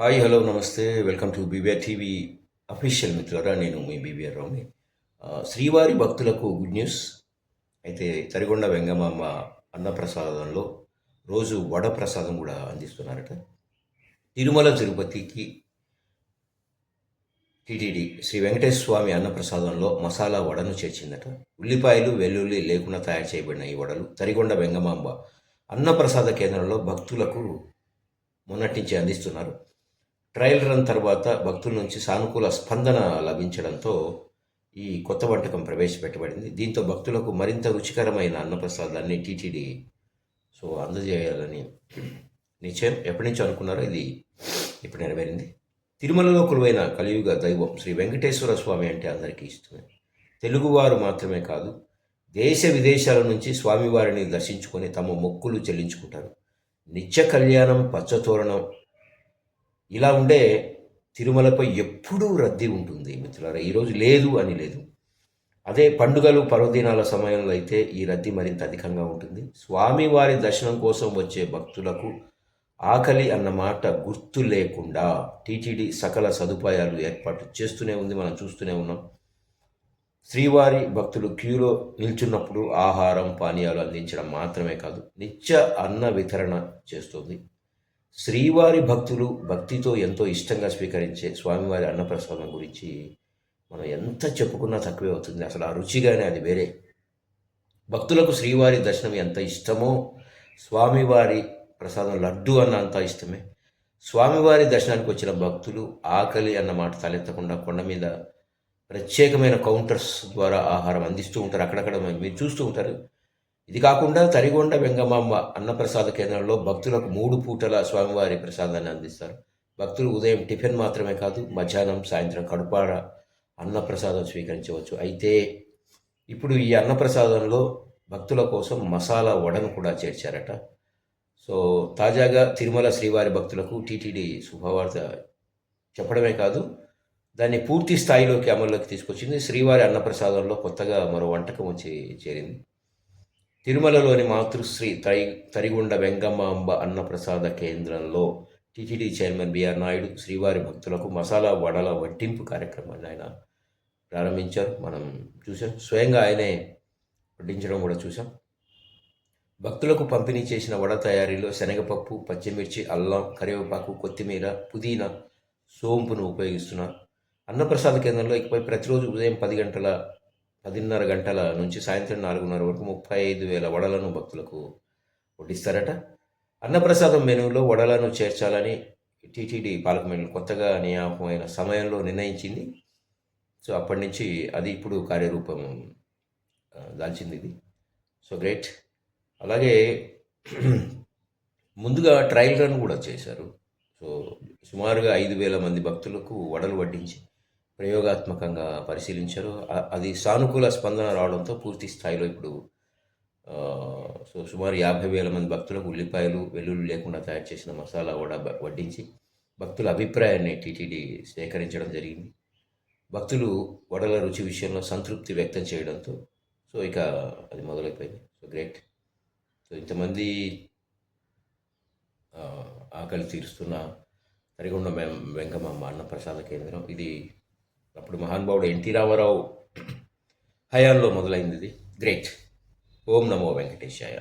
Hi hello నమస్తే. Welcome to BBR TV official మిత్రులరా నేను మీ బీబీఆర్ రావుని శ్రీవారి భక్తులకు గుడ్ న్యూస్ అయితే తరిగొండ వెంగమాంబ అన్నప్రసాదంలో రోజు వడ ప్రసాదం కూడా అందిస్తున్నారట. తిరుమల తిరుపతికి టీటీడీ శ్రీ వెంకటేశ్వర స్వామి అన్నప్రసాదంలో మసాలా వడను చేర్చిందట. ఉల్లిపాయలు వెల్లుల్లి లేకుండా తయారు చేయబడిన ఈ వడలు తరిగొండ వెంగమాంబ అన్నప్రసాద కేంద్రంలో భక్తులకు మొన్నటి నుంచి అందిస్తున్నారు. ట్రయల్ రన్ తర్వాత భక్తుల నుంచి సానుకూల స్పందన లభించడంతో ఈ కొత్త వంటకం ప్రవేశపెట్టబడింది. దీంతో భక్తులకు మరింత రుచికరమైన అన్నప్రసాదాన్ని టీటీడీ సో అందజేయాలని నిశ్చయం. ఎప్పటి నుంచి అనుకున్నారో ఇది ఇప్పుడు నెరవేరింది. తిరుమలలో కొలువైన కలియుగ దైవం శ్రీ వెంకటేశ్వర స్వామి అంటే అందరికీ ఇష్టమే. తెలుగువారు మాత్రమే కాదు దేశ విదేశాల నుంచి స్వామివారిని దర్శించుకొని తమ మొక్కులు చెల్లించుకుంటారు. నిత్య కళ్యాణం పచ్చతోరణం ఇలా ఉండే తిరుమలపై ఎప్పుడూ రద్దీ ఉంటుంది మిత్రులారా. ఈరోజు లేదు అని లేదు. అదే పండుగలు పర్వదినాల సమయంలో అయితే ఈ రద్దీ మరింత అధికంగా ఉంటుంది. స్వామివారి దర్శనం కోసం వచ్చే భక్తులకు ఆకలి అన్న మాట గుర్తు లేకుండా టీటీడీ సకల సదుపాయాలు ఏర్పాటు చేస్తూనే ఉంది మనం చూస్తూనే ఉన్నాం. శ్రీవారి భక్తులు క్యూలో నిల్చున్నప్పుడు ఆహారం పానీయాలు అందించడం మాత్రమే కాదు నిత్య అన్న వితరణ చేస్తుంది. శ్రీవారి భక్తులు భక్తితో ఎంతో ఇష్టంగా స్వీకరించే స్వామివారి అన్నప్రసాదం గురించి మనం ఎంత చెప్పుకున్నా తక్కువే అవుతుంది. అసలు ఆ రుచిగానే అది వేరే. భక్తులకు శ్రీవారి దర్శనం ఎంత ఇష్టమో స్వామివారి ప్రసాదం లడ్డు అన్న అంత ఇష్టమే. స్వామివారి దర్శనానికి వచ్చిన భక్తులు ఆకలి అన్న మాట తలెత్తకుండా కొండ మీద ప్రత్యేకమైన కౌంటర్స్ ద్వారా ఆహారం అందిస్తూ ఉంటారు. అక్కడక్కడ మీరు చూస్తూ ఉంటారు. ఇది కాకుండా తరిగొండ వెంగమాంబ అన్నప్రసాద కేంద్రంలో భక్తులకు మూడు పూటల స్వామివారి ప్రసాదాన్ని అందిస్తారు. భక్తులు ఉదయం టిఫిన్ మాత్రమే కాదు మధ్యాహ్నం సాయంత్రం కడుపాడ అన్నప్రసాదం స్వీకరించవచ్చు. అయితే ఇప్పుడు ఈ అన్నప్రసాదంలో భక్తుల కోసం మసాలా వడను కూడా చేర్చారట. సో తాజాగా తిరుమల శ్రీవారి భక్తులకు టీటీడీ శుభవార్త చెప్పడమే కాదు దాన్ని పూర్తి స్థాయిలోకి అమల్లోకి తీసుకొచ్చింది. శ్రీవారి అన్నప్రసాదంలో కొత్తగా మరో వంటకం వచ్చి చేరింది. తిరుమలలోని మాతృశ్రీ తరి వెంగమ్మ వెంగమాంబ అన్నప్రసాద కేంద్రంలో టీటీడీ చైర్మన్ బిఆర్ నాయుడు శ్రీవారి భక్తులకు మసాలా వడల వడ్డింపు కార్యక్రమాన్ని ఆయన ప్రారంభించారు. మనం చూసాం స్వయంగా ఆయనే వడ్డించడం కూడా చూసాం భక్తులకు పంపిణీ చేసిన వడ తయారీలో శనగపప్పు పచ్చిమిర్చి అల్లం కరివేపాకు కొత్తిమీర పుదీనా సోంపును ఉపయోగిస్తున్నారు. అన్నప్రసాద కేంద్రంలో ఇకపై ప్రతిరోజు ఉదయం పది గంటల పదిన్నర గంటల నుంచి సాయంత్రం నాలుగున్నర వరకు ముప్పై ఐదు వేల వడలను భక్తులకు వడ్డిస్తారట. అన్నప్రసాదం మెనూలో వడలను చేర్చాలని టీటీడీ పాలకమండలి కొత్తగా నియామకమైన సమయంలో నిర్ణయించింది. సో అప్పటి నుంచి అది ఇప్పుడు కార్యరూపం దాల్చింది ఇది. So great. అలాగే ముందుగా ట్రయల్ రన్ కూడా చేశారు. సో సుమారుగా ఐదు వేల మంది భక్తులకు వడలు వడ్డించి ప్రయోగాత్మకంగా పరిశీలించారు. అది సానుకూల స్పందన రావడంతో పూర్తి స్థాయిలో ఇప్పుడు సో సుమారు యాభై వేల మంది భక్తులకు ఉల్లిపాయలు వెల్లుల్లి లేకుండా తయారు చేసిన మసాలా వడ వడ్డించి భక్తుల అభిప్రాయాన్ని టీటీడీ సేకరించడం జరిగింది. భక్తులు వడల రుచి విషయంలో సంతృప్తి వ్యక్తం చేయడంతో సో ఇక అది మొదలైపోయింది. So great. సో ఇంతమంది ఆకలి తీరుస్తున్న తరిగొండ వెం- వెంకమ్మ అన్నప్రసాద కేంద్రం ఇది అప్పుడు మహానుభావుడు ఎన్టీ రామారావు హయాంలో మొదలైంది గ్రేట్ ఓం నమో వెంకటేశాయ.